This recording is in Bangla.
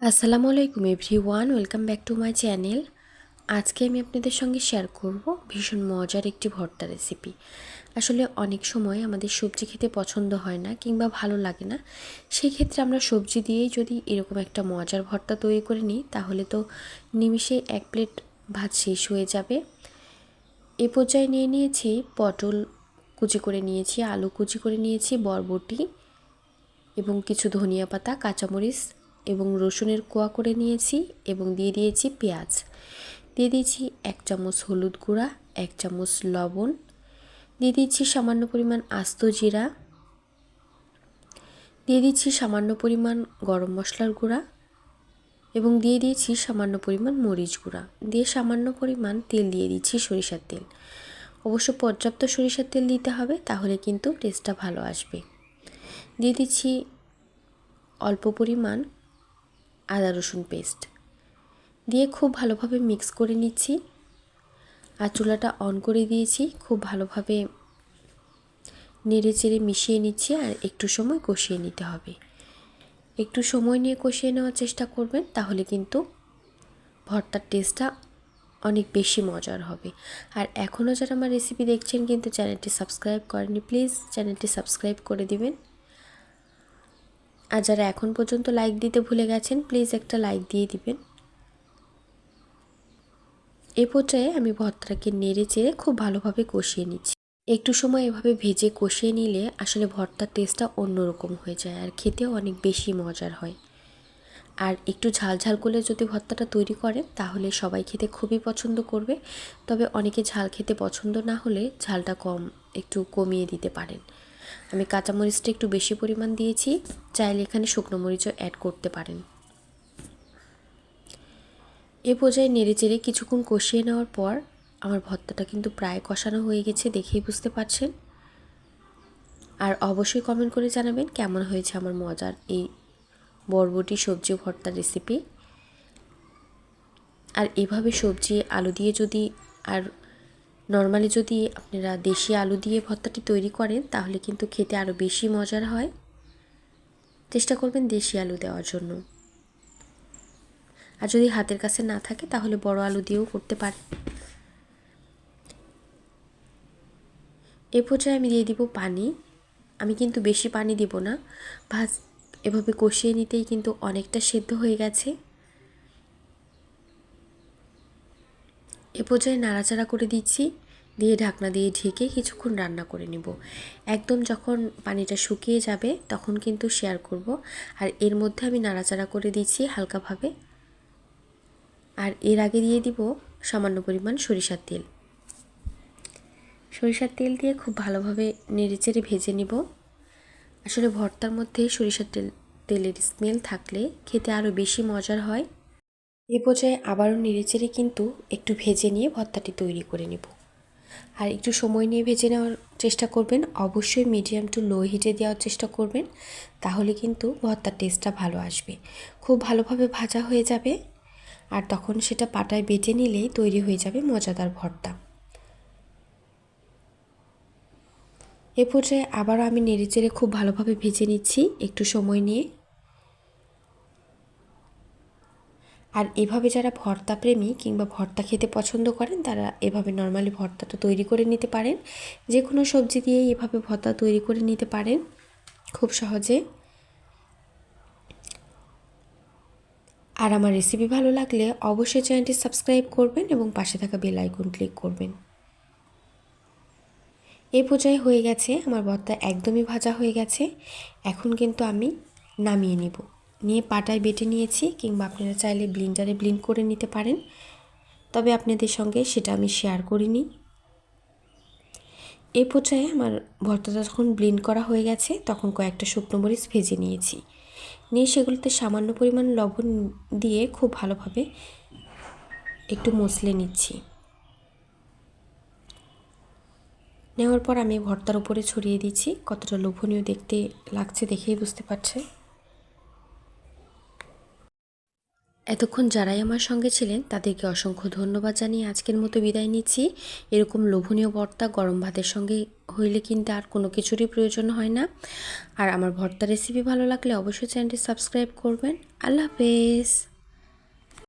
আসসালামু আলাইকুম everyone, welcome back to my channel. আজকে আমি আপনাদের সঙ্গে শেয়ার করব ভীষণ মজার একটি ভর্তা রেসিপি। আসলে অনেক সময় আমাদের সবজি খেতে পছন্দ হয় না কিংবা ভালো লাগে না সেই ক্ষেত্রে আমরা সবজি দিয়েই যদি এরকম একটা মজার ভর্তা তৈরি করে নিই, তাহলে তো নিমিষে এক প্লেট ভাত শেষ হয়ে যাবে। এ পর্যায়ে নিয়ে নিয়েছি পটল কুচি করে নিয়েছি, আলু কুচি করে নিয়েছি, বরবটি এবং কিছু ধনিয়া পাতা, কাঁচামরিচ এবং রসুনের কোয়া করে নিয়েছি এবং দিয়ে দিয়েছি পেঁয়াজ। দিয়ে দিয়েছি এক চামচ হলুদ গুঁড়া, এক চামচ লবণ। দিয়ে দিচ্ছি সামান্য পরিমাণ আস্ত জিরা। দিয়ে দিচ্ছি সামান্য পরিমাণ গরম মশলার গুঁড়া এবং দিয়ে দিয়েছি সামান্য পরিমাণ মরিচ গুঁড়া। দিয়ে সামান্য পরিমাণ তেল দিয়ে দিচ্ছি সরিষার তেল। অবশ্য পর্যাপ্ত সরিষার তেল দিতে হবে, তাহলে কিন্তু টেস্টটা ভালো আসবে। দিয়ে দিচ্ছি অল্প পরিমাণ আদা রসুন পেস্ট দিয়ে খুব ভালোভাবে মিক্স করে নিচ্ছি। আর চুলাটা অন করে দিয়েছি, খুব ভালোভাবে নেড়ে চেড়ে মিশিয়ে নিচ্ছি আর একটু সময় কষিয়ে নিতে হবে। একটু সময় নিয়ে কষিয়ে নেওয়ার চেষ্টা করবেন, তাহলে কিন্তু ভর্তার টেস্টটা অনেক বেশি মজার হবে। আর এখনও যারা আমার রেসিপি দেখছেন কিন্তু চ্যানেলটি সাবস্ক্রাইব করেনি প্লিজ চ্যানেলটি সাবস্ক্রাইব করে দিবেন। আর যারা এখন পর্যন্ত লাইক দিতে ভুলে গেছেন প্লিজ একটা লাইক দিয়ে দিবেন। এ পর্যায়ে আমি ভর্তাটাকে নেড়ে চেড়ে খুব ভালোভাবে কষিয়ে নিচ্ছি। একটু সময় এভাবে ভেজে কষিয়ে নিলে আসলে ভর্তার টেস্টটা অন্যরকম হয়ে যায় আর খেতেও অনেক বেশি মজার হয়। আর একটু ঝাল ঝাল করলে যদি ভর্তাটা তৈরি করেন, তাহলে সবাই খেতে খুবই পছন্দ করবে। তবে অনেকে ঝাল খেতে পছন্দ না হলে ঝালটা কম, একটু কমিয়ে দিতে পারেন। আমি কাঁচামরিচটা একটু বেশি পরিমাণ দিয়েছি, চাইলে এখানে শুকনো মরিচও অ্যাড করতে পারেন। এ পর্যায়ে নেড়ে চেড়ে কিছুক্ষণ কষিয়ে নেওয়ার পর আমার ভর্তাটা কিন্তু প্রায় কষানো হয়ে গেছে দেখেই বুঝতে পারছেন। আর অবশ্যই কমেন্ট করে জানাবেন কেমন হয়েছে আমার মজার এই বরবটি সবজি ভর্তা রেসিপি আর এভাবে সবজি, আলু দিয়ে যদি আর নর্মালি যদি আপনারা দেশি আলু দিয়ে ভর্তাটি তৈরি করেন, তাহলে কিন্তু খেতে আরও বেশি মজার হয়। চেষ্টা করবেন দেশি আলু দেওয়ার জন্য। আর যদি হাতের কাছে না থাকে, তাহলে বড় আলু দিয়েও করতে পারেন। এ পর্যায়ে আমি দিয়ে দিব পানি। আমি কিন্তু বেশি পানি দিব না। ভাজ, এভাবে কষিয়ে নিতেই কিন্তু অনেকটা সেদ্ধ হয়ে গেছে। এ পর্যায়ে নাড়াচাড়া করে দিচ্ছি, দিয়ে ঢাকনা দিয়ে ঢেকে কিছুক্ষণ রান্না করে নেব। একদম যখন পানিটা শুকিয়ে যাবে তখন কিন্তু শেয়ার করব। আর এর মধ্যে আমি নাড়াচাড়া করে দিচ্ছি হালকাভাবে। আর এর আগে দিয়ে দিব সামান্য পরিমাণ সরিষার তেল। সরিষার তেল দিয়ে খুব ভালোভাবে নেড়েচেড়ে ভেজে নিব। আসলে ভর্তার মধ্যে সরিষার তেল, তেলের স্মেল থাকলে খেতে আরও বেশি মজার হয়। এ পর্যায়ে আবারও নেড়েচেড়ে কিন্তু একটু ভেজে নিয়ে ভর্তাটি তৈরি করে নেব। আর একটু সময় নিয়ে ভেজে নেওয়ার চেষ্টা করবেন। অবশ্যই মিডিয়াম টু লো হিটে দেওয়ার চেষ্টা করবেন। তাহলে কিন্তু ভর্তার টেস্টটা ভালো আসবে। খুব ভালোভাবে ভাজা হয়ে যাবে। আর তখন সেটা পাটায় বেটে নিলেই তৈরি হয়ে যাবে মজাদার ভর্তা। এ পর্যায়ে আবারও আমি নেড়েচেড়ে খুব ভালোভাবে ভেজে নিচ্ছি। একটু সময় নিয়ে আর এভাবে যারা ভর্তা প্রেমী কিংবা ভর্তা খেতে পছন্দ করেন, তারা এভাবে নর্মালি ভর্তাটা তৈরি করে নিতে পারেন। যে কোনো সবজি দিয়েই এভাবে ভর্তা তৈরি করে নিতে পারেন, খুব সহজে। আর আমার রেসিপি ভালো লাগলে অবশ্যই চ্যানেলটি সাবস্ক্রাইব করবেন এবং পাশে থাকা বেল আইকন ক্লিক করবেন। এই পর্যায়ে হয়ে গেছে, আমার ভর্তা একদমই ভাজা হয়ে গেছে। এখন কিন্তু আমি নামিয়ে নিব। নিয়ে পাটায় বেটে নিয়েছি কিংবা আপনারা চাইলে ব্লিন্ডারে ব্লিন্ড করে নিতে পারেন। তবে আপনাদের সঙ্গে সেটা আমি শেয়ার করিনি। এই পর্যায়ে আমার ভর্তাটা যখন ব্লিন্ড করা হয়ে গেছে, তখন কয়েকটা শুকনো মরিচ ভেজে নিয়েছি। নিয়ে সেগুলোতে সামান্য পরিমাণ লবণ দিয়ে খুব ভালোভাবে একটু মশলে নিচ্ছি। নেওয়ার পর আমি ভর্তার উপরে ছড়িয়ে দিচ্ছি কতটা লোভনীয় দেখতে লাগছে দেখেই বুঝতে পারছে এতক্ষণ যারাই আমার সঙ্গে ছিলেন, তাদেরকে অসংখ্য ধন্যবাদ জানিয়ে আজকের মতো বিদায় নিচ্ছি। এরকম লোভনীয় ভর্তা গরম ভাতের সঙ্গে হইলে কিন্তু আর কোনো কিছুরই প্রয়োজন হয় না। আর আমার ভর্তা রেসিপি ভালো লাগলে অবশ্যই চ্যানেলটি সাবস্ক্রাইব করবেন। আল্লাহ হাফেজ।